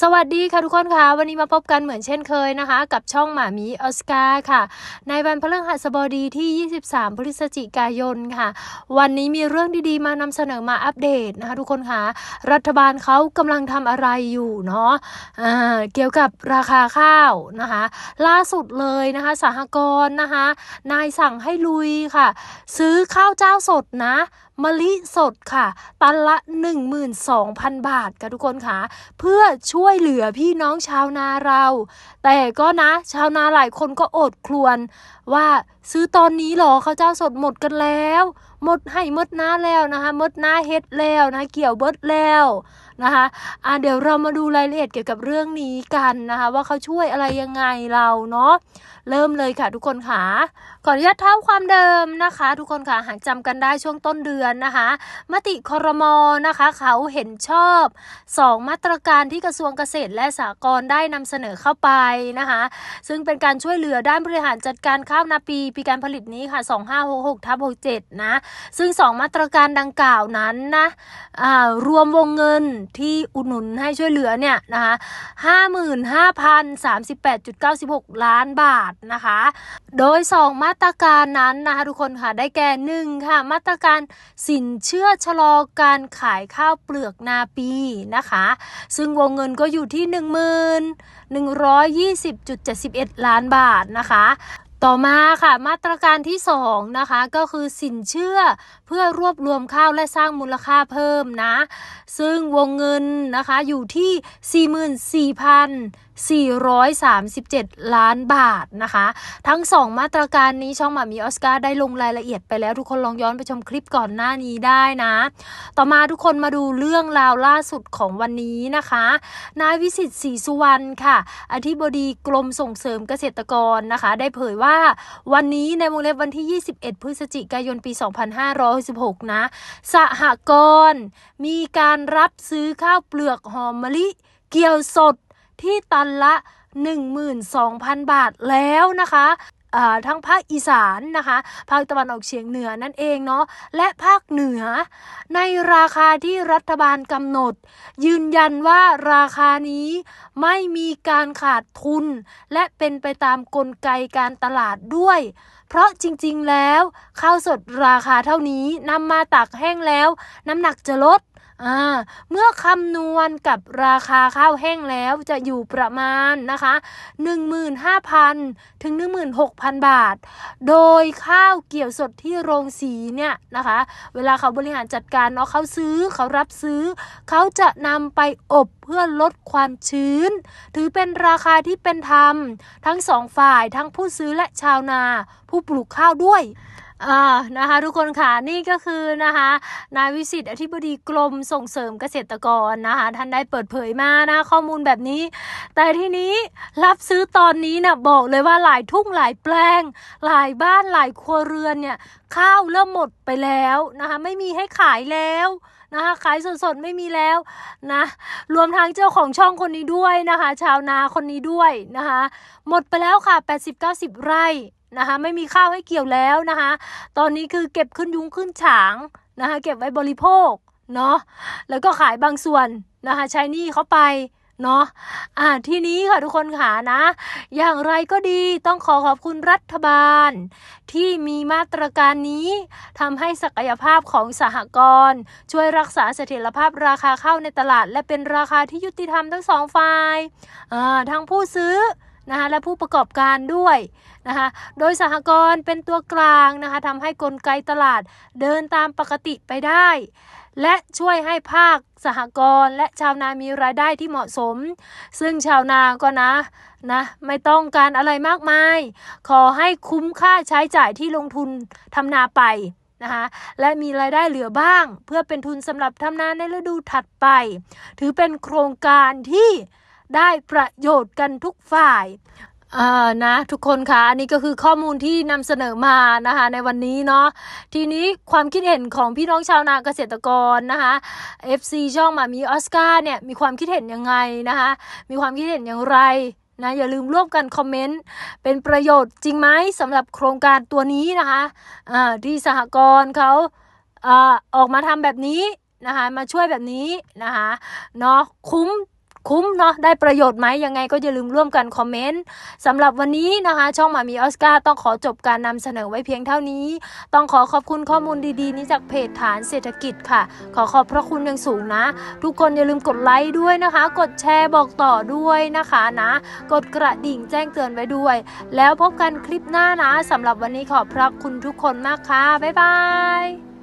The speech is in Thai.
สวัสดีค่ะทุกคนค่ะวันนี้มาพบกันเหมือนเช่นเคยนะคะ กับช่องหมามีออสการ์ค่ะ ในวันพฤหัสบดีที่ 23 พฤศจิกายนค่ะ วันนี้มีเรื่องดีๆ มานำเสนอมาอัปเดตนะคะ ทุกคนค่ะรัฐบาลเขากำลังทำอะไรอยู่เนาะอ่าเกี่ยวกับราคาข้าวนะคะ ล่าสุดเลยนะคะสหกรณ์นะคะ นายสั่งให้ลุยค่ะ ซื้อข้าวเจ้าสดนะมะลิสดค่ะ ตันละ 12,000 บาทค่ะทุกคนค่ะ เพื่อช่วยเหลือพี่น้องชาวนาเรา แต่ก็นะ ชาวนาหลายคนก็อดครวญว่าซื้อตอนนี้หรอข้าวเจ้าสดหมดกันแล้ว มดให้หมดหน้าแล้วนะคะหมดหน้าเฮ็ดแล้วนะเกี่ยวเบิดแล้วนะคะอ่าเดี๋ยวเรามาดูรายละเอียดเกี่ยวกับเรื่องนี้กันนะคะว่าเขาช่วยอะไรยังไงเราเนาะเริ่มเลยค่ะทุกคนค่ะขออนุญาตเท้าความเดิมนะคะ ทุกคนค่ะหากจำกันได้ช่วงต้นเดือนนะคะ มติคอรมอนะคะ เขาเห็นชอบ 2 มาตรการที่กระทรวงเกษตรและสหกรณ์ได้นำเสนอเข้าไปนะคะ ซึ่งเป็นการช่วยเหลือด้านบริหารจัดการข้าวนาปี ปีการผลิตนี้ค่ะ 2566ทับ67นะซึ่ง 2 มาตรการดังกล่าวนั้นนะรวมวงเงินที่อุดหนุนให้ช่วยเหลือเนี่ยนะคะ55,038.96 ล้านบาทนะคะ โดย 2 มาตรการนั้นนะคะทุกคนค่ะ ได้แก่หนึ่งค่ะ มาตรการสินเชื่อชะลอการขายข้าวเปลือกนาปีนะคะ ซึ่งวงเงินก็อยู่ที่ 1,120.71 ล้านบาทนะคะ ต่อมาค่ะมาตรการที่2นะคะก็คือสินเชื่อเพื่อรวบรวมข้าวและสร้างมูลค่าเพิ่มนะ ซึ่งวงเงินนะคะอยู่ที่437 ล้านบาทนะคะ ทั้ง 2 มาตรการนี้ช่องหมามีออสการ์ได้ลงรายละเอียดไปแล้วทุกคนลองย้อนไปชมคลิปก่อนหน้านี้ได้นะ ต่อมาทุกคนมาดูเรื่องราวล่าสุดของวันนี้นะคะ นายวิสิตศรีสุวรรณค่ะ อธิบดีกรมส่งเสริมเกษตรกรนะคะ ได้เผยว่าวันนี้ในวงเล็บวันที่ 21 พฤศจิกายนปี 2516 นะ สหกรณ์มีการรับซื้อข้าวเปลือกหอมมะลิเกี่ยวสด ที่ตันละ 12,000 บาทแล้วนะคะทั้งภาคอีสานนะคะ ภาคตะวันออกเฉียงเหนือนั่นเองเนาะ และภาคเหนือ ในราคาที่รัฐบาลกำหนด ยืนยันว่าราคานี้ไม่มีการขาดทุน และเป็นไปตามกลไกการตลาดด้วย เพราะจริงๆแล้วข้าวสดราคาเท่านี้นำมาตากแห้งแล้ว น้ำหนักจะลด อ่าเมื่อคำนวณกับราคาข้าวแห้งแล้วจะอยู่ประมาณนะคะ 15,000 ถึง 16,000 บาท โดยข้าวเกี่ยวสดที่โรงสีเนี่ยนะคะ เวลาเขาบริหารจัดการเนาะเขาซื้อเขารับซื้อ เขาจะนำไปอบเพื่อลดความชื้น ถือเป็นราคาที่เป็นธรรม ทั้งสองฝ่ายทั้งผู้ซื้อและชาวนา ผู้ปลูกข้าวด้วย อ่านะคะทุกคนค่ะนี่ก็คือนะคะนายวิสิตอธิบดีกรมส่งเสริมเกษตรกรนะคะท่านได้เปิดเผยมานะข้อมูลแบบนี้ แต่ทีนี้รับซื้อตอนนี้นะบอกเลยว่าหลายทุ่งหลายแปลง หลายบ้านหลายครัวเรือนเนี่ยข้าวเริ่มหมดไปแล้วนะคะไม่มีให้ขายแล้วนะคะขายสดๆไม่มีแล้วนะรวมทั้งเจ้าของช่องคนนี้ด้วยนะคะ ชาวนาคนนี้ด้วยนะคะหมดไปแล้วค่ะ 80-90 ไร่ นะคะไม่มีข้าวให้เกี่ยวแล้วนะคะตอนนี้คือเก็บขึ้นยุ้งขึ้นฉางนะคะเก็บไว้บริโภคเนาะแล้วก็ขายบางส่วนนะคะใช้หนี้เขาไปเนาะอ่าทีนี้ค่ะทุกคนค่ะนะ อย่างไรก็ดีต้องขอขอบคุณรัฐบาล ที่มีมาตรการนี้ทำให้ศักยภาพของสหกรณ์ช่วยรักษาเสถียรภาพราคาข้าวในตลาด และเป็นราคาที่ยุติธรรมทั้งสองฝ่ายอ่าทั้งผู้ซื้อ นะคะและผู้ประกอบการด้วยนะคะโดยสหกรณ์เป็นตัวกลางนะคะทำให้กลไกตลาดเดินตามปกติไปได้ และช่วยให้ภาคสหกรณ์และชาวนามีรายได้ที่เหมาะสม ซึ่งชาวนาก็นะนะไม่ต้องการอะไรมากมาย ขอให้คุ้มค่าใช้จ่ายที่ลงทุนทำนาไปนะคะและมีรายได้เหลือบ้าง เพื่อเป็นทุนสำหรับทำนาในฤดูถัดไป ถือเป็นโครงการที่ ได้ประโยชน์กันทุกฝ่ายอ่านะทุกคนคะอันนี้ก็คือข้อมูลที่นำเสนอมานะคะในวันนี้เนาะทีนี้ความคิดเห็นของพี่น้องชาวนาเกษตรกรนะคะ FC ช่องมามีออสการ์เนี่ยมีความคิดเห็นยังไงนะคะมีความคิดเห็นอย่างไรนะอย่าลืมร่วมกันคอมเมนต์เป็นประโยชน์จริงไหมสำหรับโครงการตัวนี้นะคะที่สหกรณ์เขาอ่าออกมาทำแบบนี้นะคะมาช่วยแบบนี้นะคะเนาะคุ้ม คุ้มเนาะได้ประโยชน์ไหมยังไงก็อย่าลืมร่วมกันคอมเมนต์สำหรับวันนี้นะคะ ช่องหมามีออสการ์ต้องขอจบการนำเสนอไว้เพียงเท่านี้ ต้องขอขอบคุณข้อมูลดีๆ นี้จากเพจฐานเศรษฐกิจค่ะ ขอขอบพระคุณอย่างสูงนะ ทุกคนอย่าลืมกดไลค์ด้วยนะคะ กดแชร์บอกต่อด้วยนะคะนะ กดกระดิ่งแจ้งเตือนไว้ด้วย แล้วพบกันคลิปหน้านะสำหรับวันนี้ขอบพระคุณทุกคนมากค่ะบ๊ายบาย